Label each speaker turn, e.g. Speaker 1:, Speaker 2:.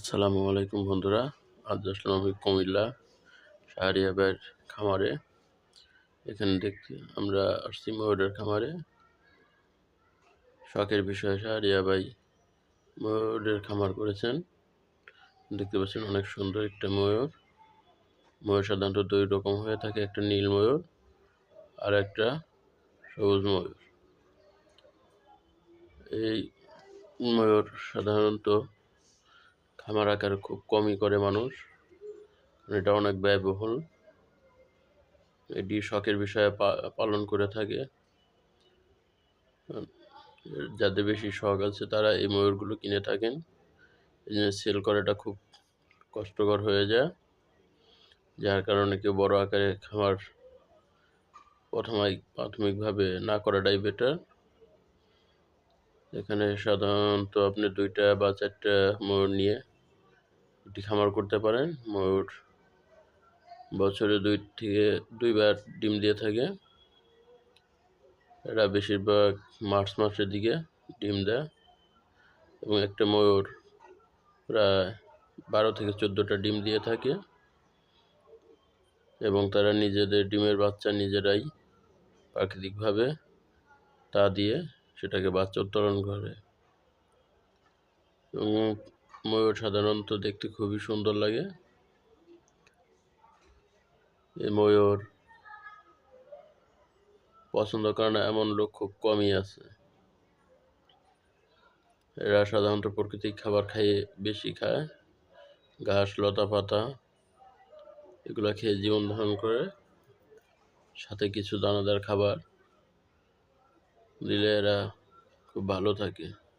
Speaker 1: আসসালামু আলাইকুম বন্ধুরা। আজ আসলাম আমি কুমিল্লা শাহরিয়াবের খামারে। এখানে দেখতে আমরা আসছি ময়ূরের খামারে। শখের বিষয়ে, শাহরিয়া ভাই ময়ূরের খামার করেছেন। দেখতে পাচ্ছেন অনেক সুন্দর একটা ময়ূর। ময়ূর সাধারণত দুই রকম হয়ে থাকে, একটা নীল ময়ূর আর একটা সবুজ ময়ূর। এই ময়ূর সাধারণত খামার আকার খুব কমই করে মানুষ। এটা অনেক ব্যয়বহুল। এটি শখের বিষয়ে পালন করে থাকে। যাদের বেশি শখ আছে তারা এই ময়ূরগুলো কিনে থাকেন। এই জন্য সেল করাটা খুব কষ্টকর হয়ে যায়। যার কারণে কেউ বড় আকারে খামার প্রথমাই, প্রাথমিকভাবে না করাটাই বেটার এখানে সাধারণত আপনি দুইটা বা চারটা ময়ূর নিয়ে একটি খামার করতে পারেন। ময়ূর বছরে দুই থেকে দুইবার ডিম দিয়ে থাকে। এরা বেশিরভাগ মার্চ মাসের দিকে ডিম দেয় এবং একটা ময়ূর প্রায় বারো থেকে চোদ্দোটা ডিম দিয়ে থাকে এবং তারা নিজেদের ডিমের বাচ্চা নিজেরাই প্রাকৃতিকভাবে তা দিয়ে সেটাকে বাচ্চা উত্তোলন করে। এবং ময়ূর সাধারণত দেখতে খুবই সুন্দর লাগে। এই ময়ূর পছন্দ করে না এমন লোক খুব কমই আছে। এরা সাধারণত প্রকৃতিক খাবার খাইয়ে বেশি খায়। ঘাস, লতা পাতা, এগুলো খেয়ে জীবন ধারণ করে। সাথে কিছু দানাদার খাবার দিলে এরা খুব ভালো থাকে।